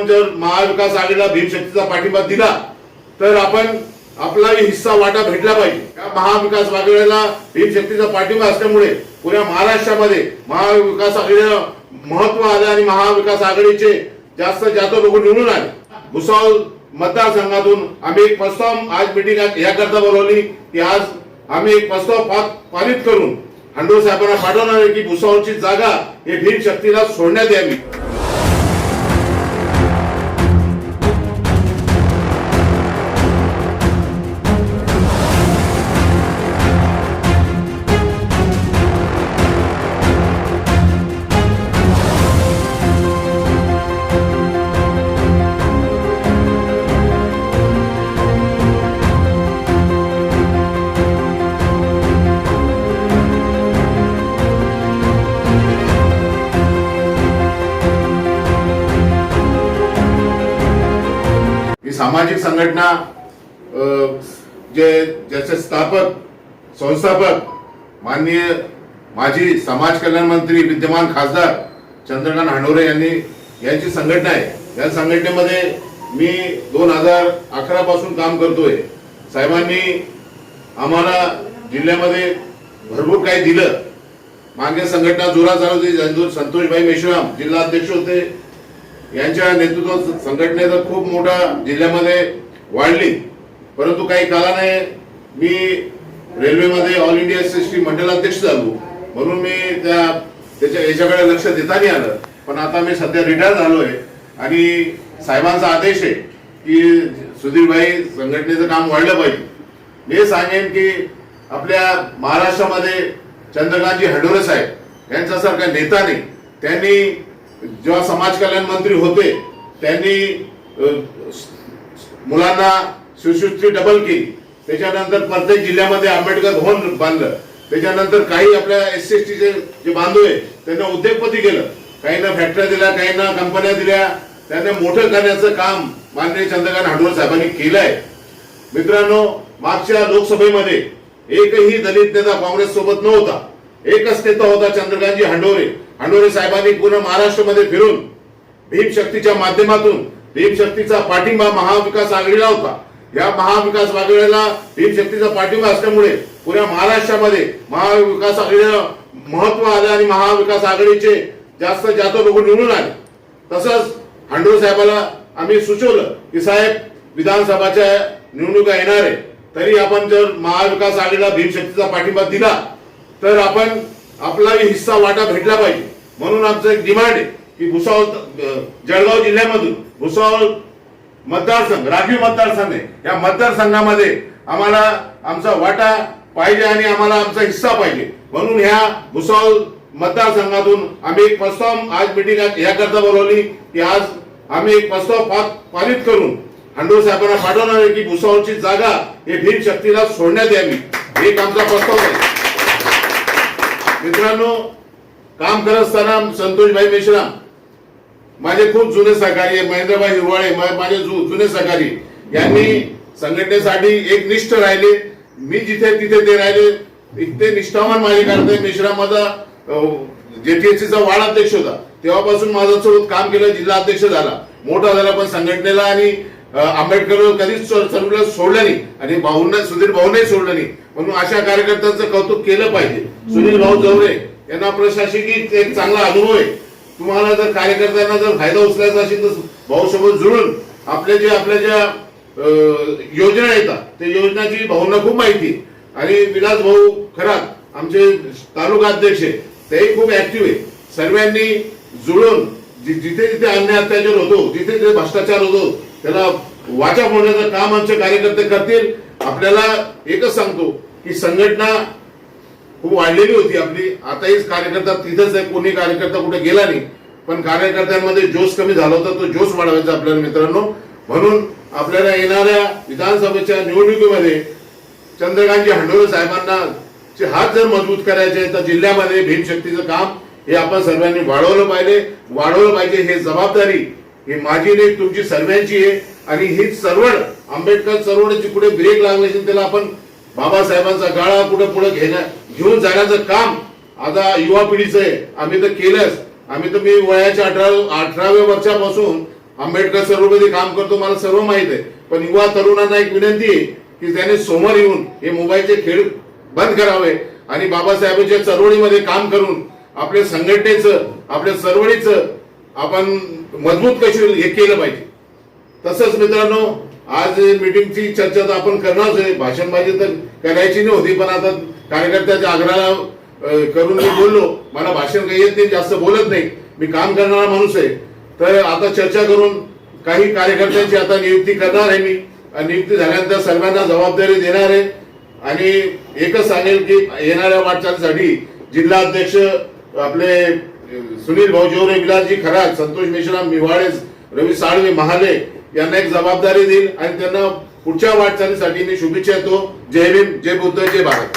आपण जर महाविकास आघाडीला भीमशक्तीचा पाठिंबा दिला तर आपण आपलाही हिस्सा वाटा भेटला पाहिजे. या महाविकास आघाडीला भीमशक्तीचा पाठिंबा असल्यामुळे पुऱ्या महाराष्ट्रामध्ये महाविकास आघाडीला महत्त्व आलं आणि महाविकास आघाडीचे जास्त जास्त लोक निवडून आले. भुसावळ मतदारसंघातून आम्ही एक प्रस्ताव आज मिटिंग याकरता बोलवली की आज आम्ही एक प्रस्ताव पारित करून हंडोर साहेबांना पाठवणार आहे की भुसावळची जागा हे भीम शक्तीला सोडण्यात यावी. सामाजिक संघटना जे ज्याचे स्थापक संस्थापक माननीय माजी समाज कल्याण मंत्री विद्यमान खासदार चंद्रकांत हांडोरे यांनी यांची संघटना आहे. या संघटनेमध्ये मी दोन हजार अकरा पासून काम करतोय. साहेबांनी आम्हाला जिल्ह्यामध्ये भरपूर काही दिलं. मागे संघटना जोरात चालू होती संतोषभाई मेश्राम जिल्हा अध्यक्ष होते. यांच्या नेतृत्वात संघटनेचा खूप मोठा जिल्ह्यामध्ये वाढली. परंतु काही कालाने मी रेल्वेमध्ये all India S S T मंडलाध्यक्ष झालो. म्हणून मी त्या त्याच्या याच्याकडे लक्ष देता नाही आलं. पण आता मी सध्या रिटायर झालो आहे आणि साहेबांचा आदेश आहे की सुधीरभाई संघटनेचं काम वाढलं पाहिजे. मी हे सांगेन की आपल्या महाराष्ट्रामध्ये चंद्रकांतजी हडोरे साहेब यांच्यासारख्या नेता त्यांनी जेव्हा समाज कल्याण मंत्री होते त्यांनी मुलांना शिशुश्री डबल केली. त्याच्यानंतर प्रत्येक जिल्ह्यामध्ये आंबेडकर भवन बांधलं. त्याच्यानंतर काही आपल्या एस सी एस टीचे जे बांधव आहे त्यांना उद्योगपती केलं. काहींना फॅक्टऱ्या दिल्या काहींना कंपन्या दिल्या. त्यांना मोठं करण्याचं काम माननीय चंद्रकांत हाडोर साहेबांनी केलं आहे मित्रांनो मागच्या लोकसभेमध्ये एकही दलित नेता काँग्रेस सोबत नव्हता. एकच नेता होता चंद्रकांतजी हंडोरे. हंडोरे साहेबांनी पूर्ण महाराष्ट्रामध्ये फिरून भीमशक्तीच्या माध्यमातून भीमशक्तीचा पाठिंबा महाविकास आघाडीला होता. या महाविकास आघाडीला भीमशक्तीचा पाठिंबा असल्यामुळे पुऱ्या महाराष्ट्रामध्ये महाविकास आघाडीला महत्त्व आलं आणि महाविकास आघाडीचे जास्त जास्त लोक निवडून आले. तसंच हांडोर साहेबाला आम्ही सुचवलं की साहेब विधानसभाच्या निवडणुका येणार आहे. तरी आपण जर महाविकास आघाडीला भीमशक्तीचा पाठिंबा दिला तर आपण आपलाही हिस्सा वाटा भेटला पाहिजे. म्हणून आमचं एक डिमांड आहे की भुसावळ जळगाव जिल्ह्यामधून भुसावळ मतदारसंघ राखीव मतदारसंघ आहे. या मतदारसंघामध्ये आम्हाला आमचा वाटा पाहिजे आणि आम्हाला आमचा हिस्सा पाहिजे. म्हणून ह्या भुसावळ मतदारसंघातून आम्ही एक प्रस्ताव आज मिटिंग याकरता बोलवली की आज आम्ही एक प्रस्ताव पारित करून हंडोर साहेबांना पाठवणार आहे की भुसावळची जागा हे भीम शक्तीला सोडण्यात यावी. एक आमचा प्रस्ताव आहे. मित्रांनो काम करत असताना संतोषभाई मेश्राम माझे खूप जुने सहकारी आहे महेंद्रभाई हिरवाळे माझे जु- जुने सहकारी. यांनी संघटनेसाठी एक निष्ठ राहिले. मी जिथे तिथे ते राहिले. इतके निष्ठावान माझे करते मिश्रा माझा जेटीएससीचा वाढ अध्यक्ष होता. तेव्हापासून माझ्यासोबत सोबत काम केलं जिल्हा अध्यक्ष झाला. मोठा झाला पण संघटनेला आणि आंबेडकर कधीच सर्वला सोडलं नाही आणि भाऊंना सुधीर भाऊनाही सोडलं नाही. म्हणून अशा कार्यकर्त्यांचं कौतुक केलं पाहिजे. सुनील भाऊ जवरे यांना प्रशासकीय एक चांगला अनुभव आहे. तुम्हाला जर कार्यकर्त्यांना जर फायदा उचलायचा असेल तर भाऊसोबत जुळून आपल्या जे आपल्या ज्या योजना येतात त्या योजनाची भाऊंना खूप माहिती आणि विलास भाऊ खरात आमचे तालुका अध्यक्ष आहे तेही खूप ऍक्टिव्ह आहे सर्वांनी जुळून जिथे जिथे अन्याय अत्याचार होतो जिथे जिथे भ्रष्टाचार होतो त्याला वाचा फोडण्याचं काम आमचे कार्यकर्ते करतील. आपल्याला एकच सांगतो की संघटना खूप वाढलेली होती आपली. आताही कार्यकर्ता तिथंच आहे. कोणी कार्यकर्ता कुठे गेला नाही. पण कार्यकर्त्यांमध्ये जोश कमी झाला होता. तो जोश वाढवायचा आपल्याला मित्रांनो. म्हणून आपल्याला येणाऱ्या विधानसभेच्या निवडणुकीमध्ये चंद्रकांतजी हंडोरे साहेबांना चे हात जर मजबूत करायचे तर जिल्ह्यामध्ये भीमशक्तीचं काम हे आपण सर्वांनी वाढवलं पाहिजे. वाढवलं पाहिजे हे जबाबदारी ही माझी नाही तुमची सर्वांची आहे. आणि ही चळवळ आंबेडकर चळवळीची पुढे ब्रेक लागली असेल त्याला आपण बाबासाहेबांचा गाळा कुठे पुढे घेण्या घेऊन जाण्याचं काम आता युवा पिढीचं आहे. आम्ही तर केलंच. आम्ही तर मी वयाच्या अठरा अठराव्या वर्षापासून आंबेडकर सर्वमध्ये काम करतो मला सर्व माहीत आहे. पण युवा तरुणांना एक विनंती आहे की त्याने समोर येऊन हे मोबाईलचे खेळ बंद करावे आणि बाबासाहेबांच्या चळवळीमध्ये काम करून आपल्या संघटनेचं आपल्या चळवळीचं आपण मजबूत कशी हे केलं पाहिजे. तसंच मित्रांनो आज मीटिंगची चर्चा तर आपण करणारच आहे. भाषणबाजी तर करायची नव्हती पण आता कार्यकर्त्याच्या आग्रहाला करून मी बोललो. मला भाषण काही येत नाही जास्त बोलत नाही. मी काम करणारा माणूस आहे. तर आता चर्चा करून काही कार्यकर्त्यांची आता नियुक्ती करणार आहे मी. नियुक्ती झाल्यानंतर सर्वांना जबाबदारी देणार आहे. आणि एकच सांगेल की येणाऱ्या वाटचालीसाठी जिल्हा अध्यक्ष आपले सुनील भाऊजीवरे विलासजी खरात संतोष मेश्राम मिवाळे रवी साळवे महाले यांना एक जबाबदारी देईल आणि त्यांना पुढच्या वाटचालीसाठी मी शुभेच्छा देतो. जय भीम जय बुद्ध जय भारत.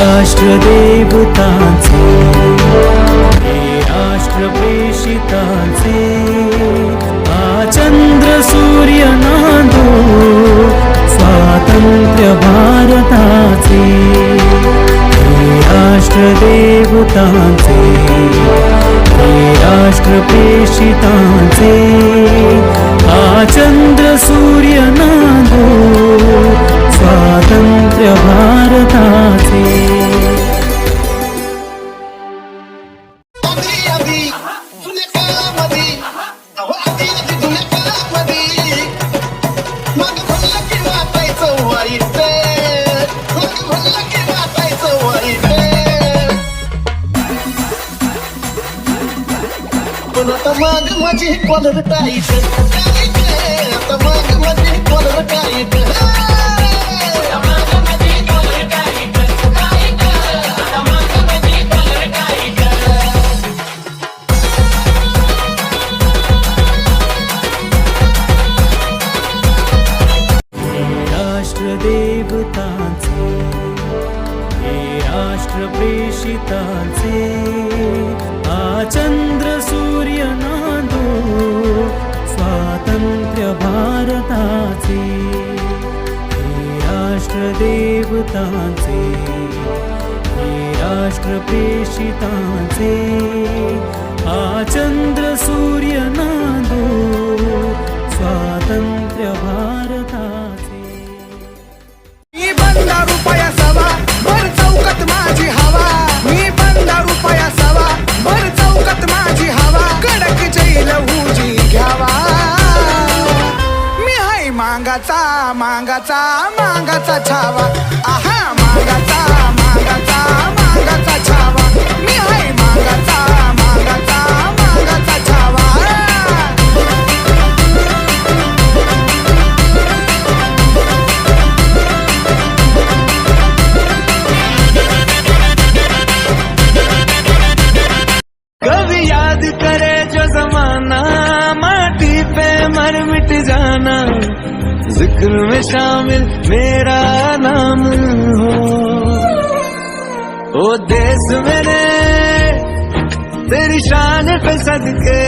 राष्ट्रदेवतांचे हे राष्ट्रप्रेषितांचे चंद्र सूर्य नांदो स्वातंत्र्य भारताचे. हे राष्ट्रदेवतांचे हे राष्ट्रप्रेषितांचे देवतांचे हे राष्ट्रप्रेषितांचे. हा चंद्र सूर्य नादो स्वातंत्र्य भार मांगाचा मांगाचा मांगाचा छावा आहा मांगाचा मांगाचा मांगाचा छावा मी हाय मांगाचा मांगाचा छावा कभी याद करे जो जमाना माटी पे मर मिट जाना। जिक्र में शामिल मेरा नाम हो। ओ देश मेरे तेरी शान पे सदके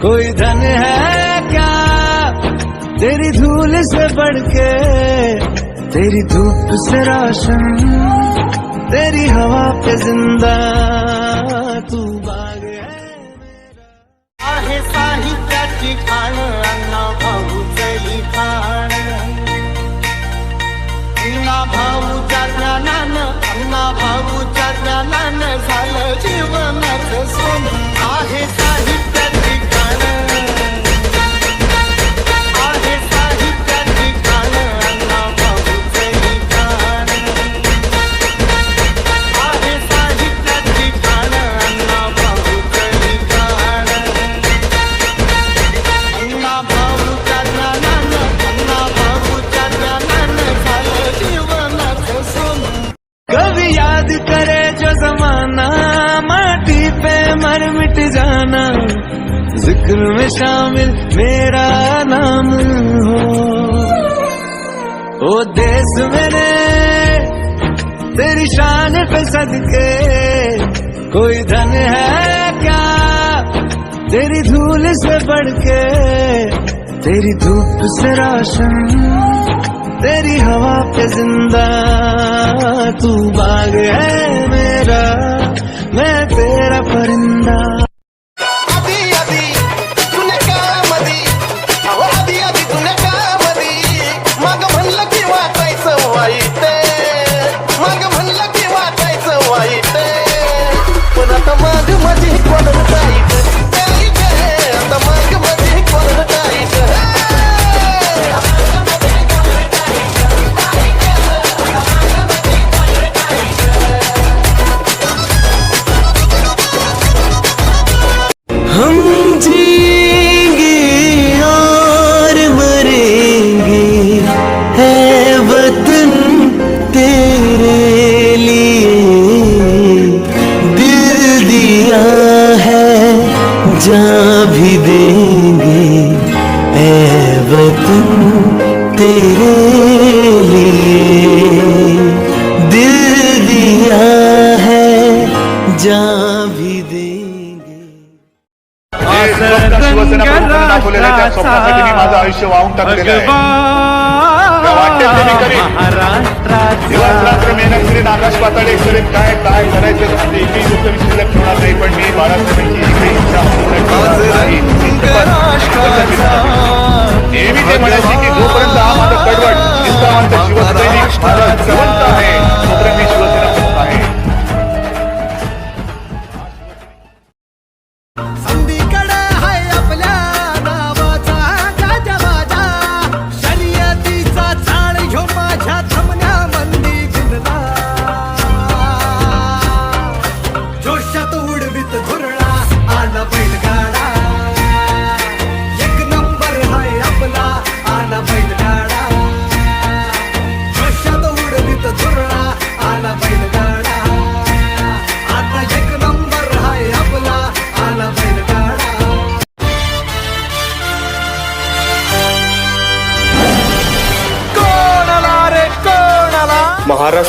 कोई धन है क्या? तेरी धूल से बढ़ के तेरी धूप से रोशन तेरी हवा पे जिंदा तू। ज़िक्र में शामिल मेरा नाम हो। ओ देश मेरे तेरी शान पे सदके, कोई धन है क्या? तेरी धूल से बढ़ के तेरी धूप से रोशन, तेरी हवा पे ज़िंदा, तू बाग है मेरा, मैं तेरा परिंदा। तेरे लिए दिल दिया है जा भी देंगे माझं आयुष्य वाहून टाकलेलं आहे मेहनत करीन आकाश पाताळे करेन काय काय करायचं एकही गोष्ट मी शिल्लक ठेवणार नाही पण मी बाळासाहेबांची एकही इच्छा नाही. Para